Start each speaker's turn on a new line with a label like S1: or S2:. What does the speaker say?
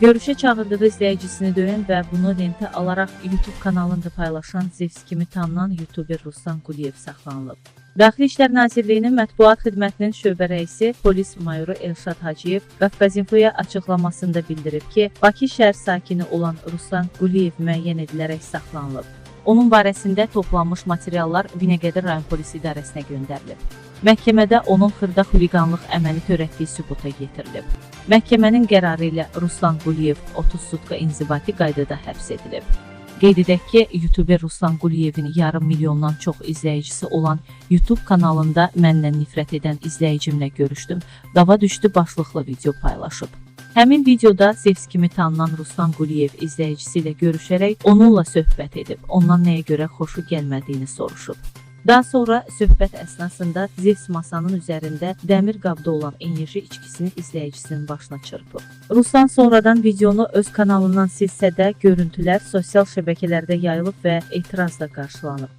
S1: Görüşə çağırdığı izləyicisini döyən və bunu lentə alaraq YouTube kanalında paylaşan Zevs kimi tanınan YouTuber Ruslan Quliyev saxlanılıb. Daxili İşlər Nazirliyinin mətbuat xidmətinin şöbə rəisi polis mayoru Elşad Hacıyev Qafqazinfoya açıqlamasında bildirib ki, Bakı şəhər sakini olan Ruslan Quliyev müəyyən edilərək saxlanılıb. Onun barəsində toplanmış materiallar Binəqədi rayon polis idarəsinə göndərilib. Məhkəmədə onun xırda xuliqanlıq əməli törətdiyi sübuta yetirilib. Məhkəmənin qərarı ilə Ruslan Quliyev 30 sutka inzibati qaydada həbs edilib. Qeyd edək ki, YouTuber Ruslan Quliyevin yarım milyondan çox izləyicisi olan YouTube kanalında məndən nifrət edən izləyicimlə görüşdüm. Dava düşdü başlıqlı video paylaşıb. Həmin videoda Zevs kimi tanınan Ruslan Quliyev izləyicisi ilə görüşərək onunla söhbət edib, ondan nəyə görə xoşu gəlmədiyini soruşub. Daha sonra söhbət əsnasında Zevs masanın üzərində dəmir qabda olan enerji içkisini izləyicisinin başına çırpıb. Ruslan sonradan videonu öz kanalından silsə də görüntülər sosial şəbəkələrdə yayılıb və etirazla qarşılanıb.